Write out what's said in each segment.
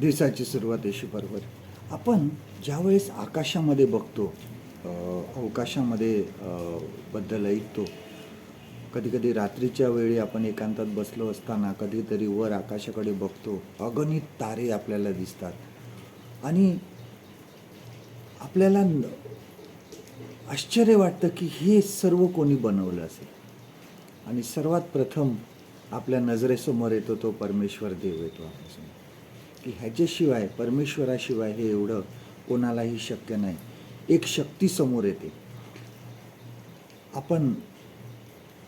दिवसाची सुरुवात येशू बरोबर आपण ज्यावेळेस आकाशामध्ये बघतो अवकाशामध्ये बद्दल ऐकतो कधी कधी रात्रीच्या वेळी आपण एकांतात बसलो असताना कधीतरी वर आकाशाकडे बघतो अगणित तारे आपल्याला दिसतात. आणि आपल्याला आश्चर्य वाटतं की हे सर्व कोणी बनवलं असेल. आणि सर्वात प्रथम आपल्या नजरेसमोर येतो तो परमेश्वर देव येतो आपल्यासमोर. की ह्याच्याशिवाय परमेश्वराशिवाय हे एवढं कोणालाही शक्य नाही. एक शक्ती समोर येते. आपण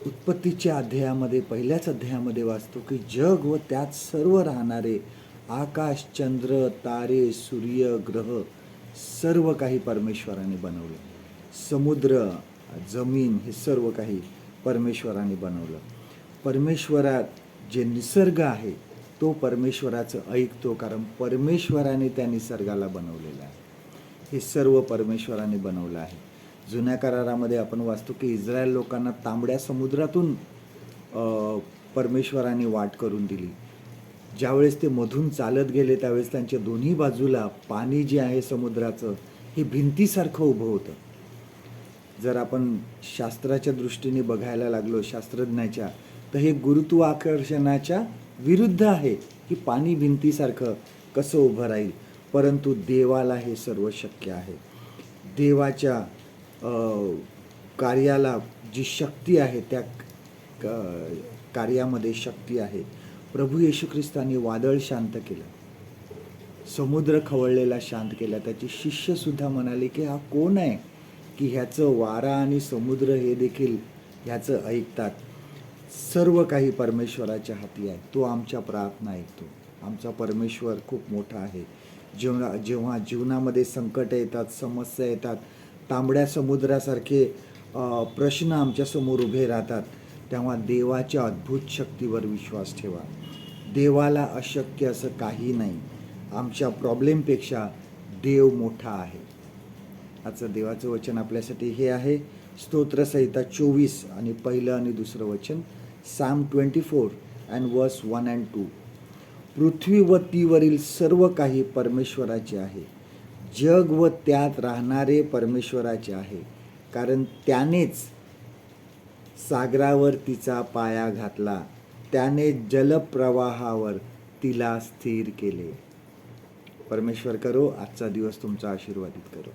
उत्पत्तीच्या अध्यायामध्ये पहिल्याच अध्यायामध्ये वाचतो की जग व त्यात सर्व राहणारे आकाश चंद्र तारे सूर्य ग्रह सर्व काही परमेश्वराने बनवलं. समुद्र जमीन हे सर्व काही परमेश्वराने बनवलं. परमेश्वरात जे निसर्ग आहे तो परमेश्वराचं ऐकतो कारण परमेश्वराने त्या निसर्गाला बनवलेला आहे. हे सर्व परमेश्वराने बनवलं आहे. जुन्या करारामध्ये आपण वाचतो की इस्रायल लोकांना तांबड्या समुद्रातून परमेश्वराने वाट करून दिली. ज्यावेळेस ते मधून चालत गेले त्यावेळेस त्यांच्या दोन्ही बाजूला पाणी जे आहे समुद्राचं हे भिंतीसारखं उभं होतं. जर आपण शास्त्राच्या दृष्टीने बघायला लागलो शास्त्रज्ञाच्या तर हे गुरुत्वाकर्षणाच्या विरुद्ध आहे की पाणी भिंतीसारखं कसं उभं राहील? परंतु देवाला हे सर्व शक्य आहे. देवाच्या कार्याला जी शक्ती आहे त्या क- कार्यामध्ये शक्ती आहे. प्रभू येशू ख्रिस्तांनी वादळ शांत केलं. समुद्र खवळलेला शांत केला. त्याचे शिष्यसुद्धा म्हणाले की हा कोण आहे की ह्याचं वारा आणि समुद्र हे देखील ह्याचं ऐकतात? सर्व काही परमेश्वराच्या हाती आहे. तो आमच्या प्रार्थना ऐकतो. आमचा परमेश्वर खूप मोठा आहे. जेव्हा जेव्हा जीवनामध्ये संकट येतात समस्या येतात तांबड्या समुद्रासारखे प्रश्न आमच्यासमोर उभे राहतात तेव्हा देवाच्या अद्भुत शक्तीवर विश्वास ठेवा. देवाला अशक्य असं काही नाही. आमच्या प्रॉब्लेमपेक्षा देव मोठा आहे. आजचं देवाचं वचन आपल्यासाठी हे आहे. स्तोत्रसहिता चोवीस आणि पहिलं आणि दुसरं वचन. Psalm twenty four and verse one and two पृथ्वी व तीवरील सर्व काही परमेश्वराचे आहे. जग व त्यात राहणारे परमेश्वराचे आहे. कारण त्यानेच सागरावर तिचा पाया घातला. त्याने जलप्रवाहावर तिला स्थिर केले. परमेश्वर करो आजचा दिवस तुमचा आशीर्वादित करो.